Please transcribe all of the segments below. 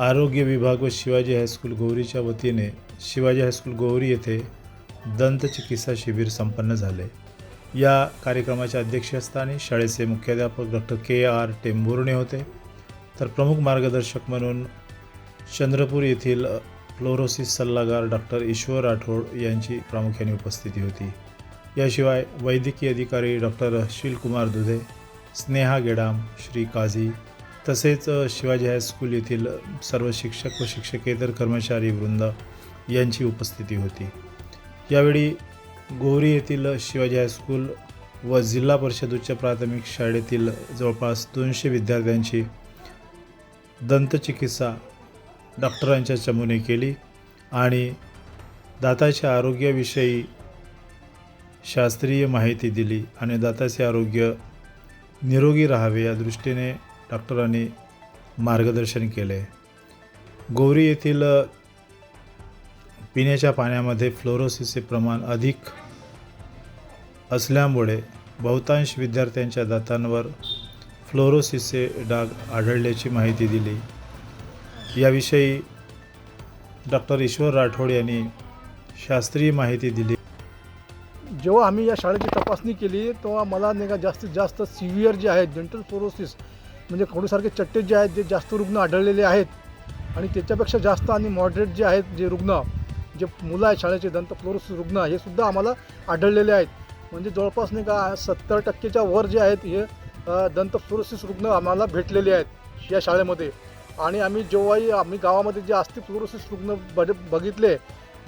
आरोग्य विभाग व शिवाजी हायस्कूल गौरीच्या वतीने शिवाजी हायस्कूल गौरी येथे दंत चिकित्सा शिबिर संपन्न झाले. या कार्यक्रमाच्या अध्यक्षस्थानी शाळेचे मुख्याध्यापक डॉक्टर के आर टेंभुर्णे होते. तर प्रमुख मार्गदर्शक म्हणून चंद्रपूर येथील फ्लोरोसिस सल्लागार डॉक्टर ईश्वर राठोड यांची प्रामुख्याने उपस्थिती होती. याशिवाय वैद्यकीय अधिकारी डॉक्टर शिलकुमार दुधे स्नेहा गेडाम श्री काझी तसेच शिवाजी हायस्कूल येथील सर्व शिक्षक व शिक्षकेतर कर्मचारी वृंद यांची उपस्थिती होती. यावेळी गोरी येथील शिवाजी हायस्कूल व जिल्हा परिषद उच्च प्राथमिक शाळेतील जवळपास दोनशे विद्यार्थ्यांची दंतचिकित्सा डॉक्टरांच्या चमूने केली आणि दाताच्या आरोग्याविषयी शास्त्रीय माहिती दिली आणि दाताचे आरोग्य निरोगी राहावे या दृष्टीने डॉक्टरांनी मार्गदर्शन केले. गौरी येथील पिण्याच्या पाण्यामध्ये फ्लोरोसिसचे प्रमाण अधिक असल्यामुळे बहुतांश विद्यार्थ्यांच्या दातांवर फ्लोरोसिसचे डाग आढळल्याची माहिती दिली. याविषयी डॉक्टर ईश्वर राठोड यांनी शास्त्रीय माहिती दिली. जेव्हा आम्ही या शाळेची तपासणी केली तेव्हा मला नाही का जास्तीत जास्त सिव्हिअर जे आहेत डेंटल फ्लोरोसिस म्हणजे खडूसारखे चट्टे जे आहेत जे जास्त रुग्ण आढळलेले आहेत आणि त्याच्यापेक्षा जास्त आणि मॉडरेट जे आहेत जे रुग्ण जे मुलं आहेत शाळेचे दंत रुग्ण हे सुद्धा आम्हाला आढळलेले आहेत. म्हणजे जवळपास नाही का सत्तर टक्केच्या वर जे आहेत हे अ, दंत फ्लोरोसिस रुग्ण आम्हाला भेटलेले आहेत या शाळेमध्ये. आणि आम्ही जेव्हाही आम्ही गावामध्ये जे असते फ्लोरोसिस रुग्ण ब बघितले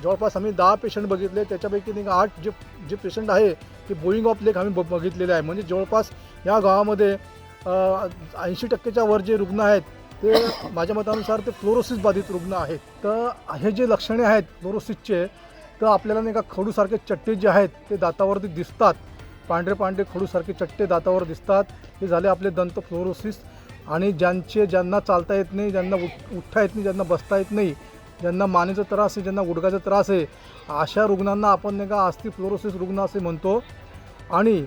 जवळपास आम्ही दहा पेशंट बघितले त्याच्यापैकी नाही का आठ जे जे पेशंट आहे ते बोईंग ऑफ लेक आम्ही ब बघितलेले आहे. म्हणजे जवळपास या गावामध्ये ऐंशी टक्केच्या वर जे रुग्ण आहेत ते माझ्या मतानुसार ते फ्लोरोसिस बाधित रुग्ण आहेत. तर हे जे लक्षणे आहेत फ्लोरोसिसचे तर आपल्याला नाही का खडूसारखे चट्टे जे आहेत ते दातावरती दिसतात. पांढरे पांढरे खडूसारखे चट्टे दातावर दिसतात. हे झाले आपले दंत फ्लोरोसिस. आणि ज्यांचे ज्यांना चालता येत नाही ज्यांना उठ उठता येत नाही ज्यांना बसता येत नाही ज्यांना मानेचा त्रास आहे ज्यांना गुडघ्याचा त्रास आहे अशा रुग्णांना आपण नाही का आस्ती फ्लोरोसिस रुग्ण असे म्हणतो. आणि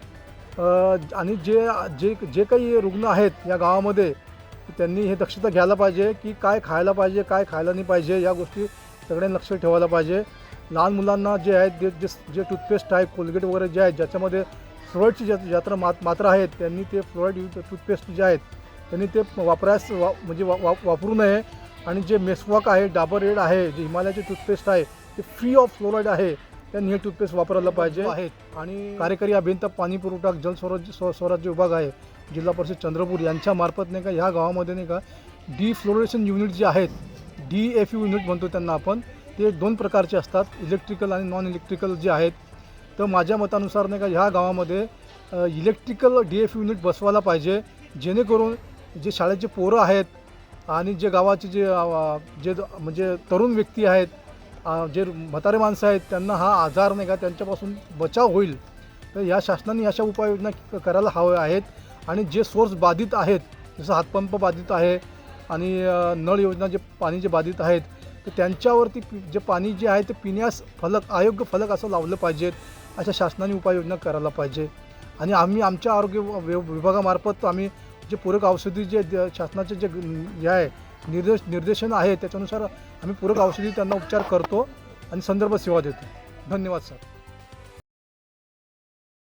आणि जे जे जे काही रुग्ण आहेत या गावामध्ये त्यांनी हे दक्षता घ्यायला पाहिजे की काय खायला पाहिजे काय खायला नाही पाहिजे या गोष्टी सगळ्यांनी लक्ष ठेवायला पाहिजे. लहान मुलांना जे आहेत जे जे जे टूथपेस्ट आहे कोलगेट वगैरे जे आहेत ज्याच्यामध्ये फ्लोराईडची ज्या ज्यात्र मात मात्रा आहेत त्यांनी ते फ्लोराईड टूथपेस्ट जे आहेत त्यांनी ते वापरायस वा म्हणजे वा वा- वापरू नये. आणि जे मेसवॉक आहे डाबर रेड आहे जे हिमालयाचे टूथपेस्ट आहे ते फ्री ऑफ फ्लोराईड आहे. त्यांनी हे टूथपेस्ट वापरायला पाहिजे. आहेत. आणि कार्यकारी अभियंता पाणी पुरवठा जल स्वराज्य स्व स्वराज्य विभाग आहे जिल्हा परिषद चंद्रपूर यांच्या मार्फत नाही का ह्या गावामध्ये नाही का डी फ्लोरेशन युनिट जे आहेत डी एफ यू युनिट म्हणतो त्यांना आपण ते दोन प्रकारचे असतात इलेक्ट्रिकल आणि नॉन इलेक्ट्रिकल जे आहेत. तर माझ्या मतानुसार नाही का ह्या गावामध्ये इलेक्ट्रिकल डी एफ युनिट बसवायला पाहिजे जेणेकरून जे शाळेचे पोरं आहेत आणि जे गावाचे जे जे म्हणजे तरुण व्यक्ती आहेत जे म्हातारे माणसं आहेत त्यांना हा आजार नाही का त्यांच्यापासून बचाव होईल. तर या शासनाने अशा उपाययोजना क- करायला हव्या आहेत. आणि जे सोर्स बाधित आहेत जसं हातपंप बाधित आहे आणि नळ योजना जे पाणी जे बाधित आहेत तर त्यांच्यावरती जे पाणी जे आहे ते पिण्यास फलक अयोग्य फलक असं लावलं पाहिजेत. अशा शासनाने उपाययोजना करायला पाहिजे. आणि आम्ही आमच्या आरोग्य वि- विभागामार्फत आम्ही जे पूरक औषधी जे शासनाचे जे हे आहे निर्देश निर्देशन आहे त्याच्यानुसार आम्ही पूरक औषधी त्यांना उपचार करतो आणि संदर्भ सेवा देतो. धन्यवाद सर.